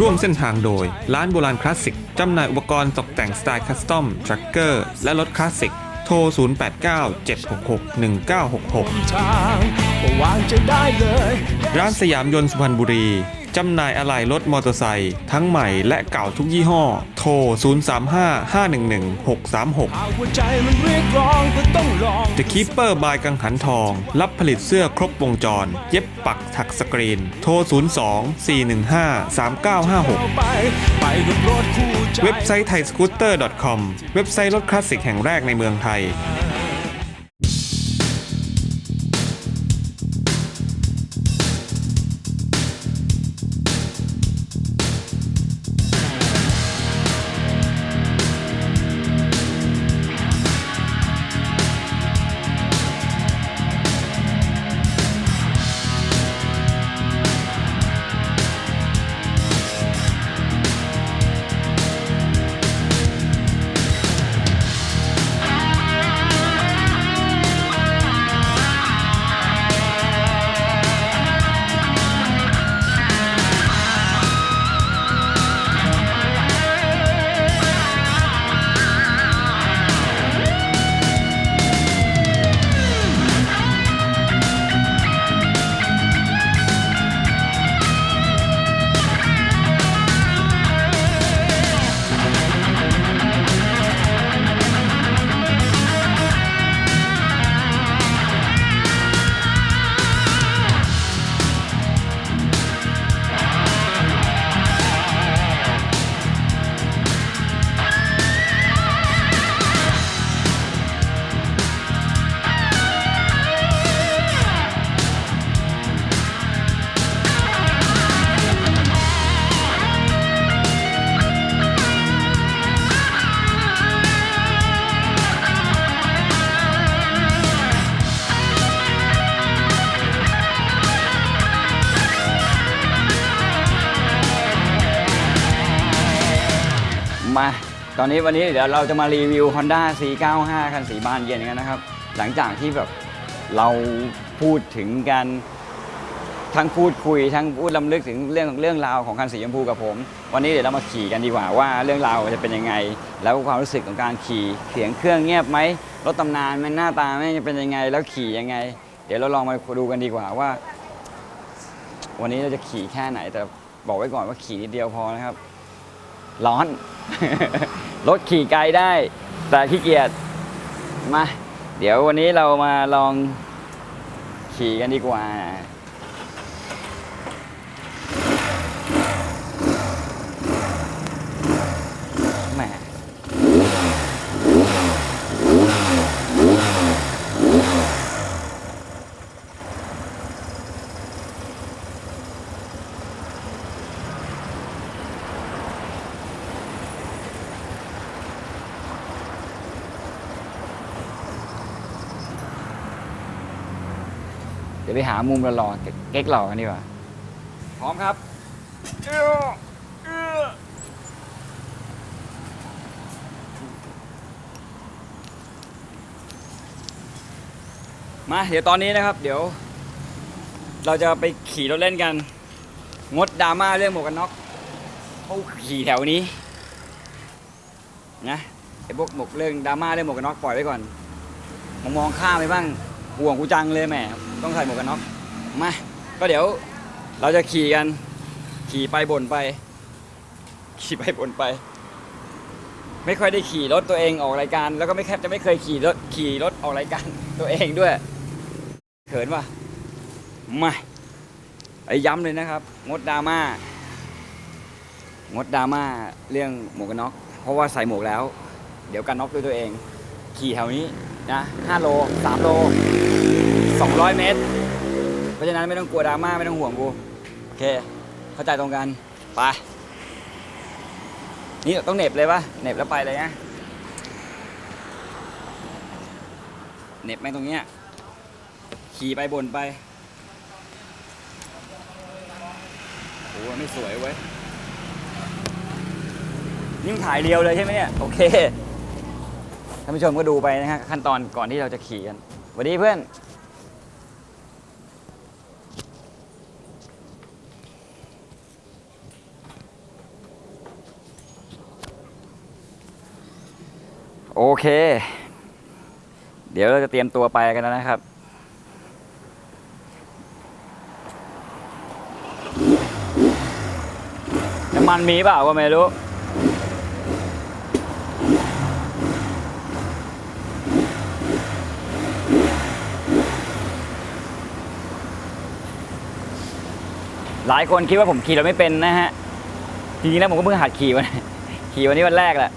ร่วมเส้นทางโดย ร้านโบราณคลาสสิก จำหน่ายอุปกรณ์ตกแต่งสไตล์คัสตอมทรัคเกอร์ และรถคลาสสิก โทร 0897661966ทางก็วางจะได้เลยร้านสยามยนต์สุพรรณบุรี จำหน่ายอะไหล่รถมอเตอร์ไซค์ทั้งใหม่และเก่าทุกยี่ห้อ โทร 0355111636หากหัวใจมันเรียกร้องก็ต้องลอง The Keeper บายกังหันทอง รับผลิตเสื้อครบวงจร เย็บปักถักสกรีน โทร 02-415-3956ไปไปกับรถคู่ใจเว็บไซต์ไทยสกูตเตอร์ .com เว็บไซต์รถคลาสสิกแห่งแรกในเมืองไทย มา ตอนนี้วันนี้เดี๋ยวเราจะมารีวิว Honda C95 คันสีบานเย็นกันนะครับ หลังจากที่แบบเราพูดถึงกันทั้งพูดคุยทั้งพูดลำลึกถึงเรื่องเรื่องราวของคันสีชมพูกับผม วันนี้เดี๋ยวเรามาขี่กันดีกว่าว่าเรื่องราวจะเป็นยังไง แล้วความรู้สึกของการขี่เสียงเครื่องเงียบไหมรถตำนานมันหน้าตาไม่งเป็นยังไง แล้วขี่ยังไง เดี๋ยวเราลองมาดูกันดีกว่าว่า วันนี้เราจะขี่แค่ไหนแต่บอกไว้ก่อนว่าขี่นิดเดียวพอนะครับ ร้อน รถขี่ไกลได้ แต่ขี้เกียจมา เดี๋ยววันนี้เรามาลองขี่กันดีกว่า ยวไปหามุมหล่อๆเก๊กหล่อกันดีกว่า พร้อมครับมาเดี๋ยวตอนนี้นะครับ เดี๋ยว เราจะไปขี่รถเล่นกัน งดดราม่าเรื่องหมวกกันน็อกเขาขี่แถวนี้นะไอ้พวกหมวกเรื่องดราม่าเรื่องหมวกกันน็อกปล่อยไว้ก่อนมองมองข้ามไปบ้างห่วงกูจังเลยแหม ต้องใส่หมวกกันน็อกมาก็เดี๋ยวเราจะขี่กัน ขี่ไปบ่นไป ขี่ไปบ่นไป ไม่ค่อยได้ขี่รถตัวเองออกรายการ แล้วก็ไม่แคบจะไม่เคยขี่รถขี่รถออกรายการตัวเองด้วยเขินป่ะไม่ไอ้ย้ำเลยนะครับ งดดราม่างดดราม่าเรื่องหมวกกันน็อกเพราะว่าใส่หมวกแล้ว เดี๋ยวกันน็อกด้วยตัวเอง ขี่แถวนี้นะ5โล3โล 200 เมตร เพราะฉะนั้นไม่ต้องกลัวดราม่าไม่ต้องห่วงกูโอเค เข้าใจตรงกันไปนี่ต้องเหน็บเลยปะเหน็บแล้วไปเลยนะเหน็บแม่งตรงเนี้ยขี่ไปบนไปโอ้ไม่สวยเว้ยนี่งถ่ายเรียวเลยใช่ไหมเนี่ยโอเคท่านผู้ชมก็ดูไปนะฮะขั้นตอนก่อนที่เราจะขี่กันสวัสดีเพื่อน โอเค เดี๋ยวเราจะเตรียมตัวไปกันแล้วนะครับ น้ำมันมีเปล่าก็ไม่รู้หลายคนคิดว่าผมขี่รถไม่เป็นนะฮะ จริงๆแล้วผมก็เพิ่งหัดขี่วันขี่วันนี้วันแรกแหละ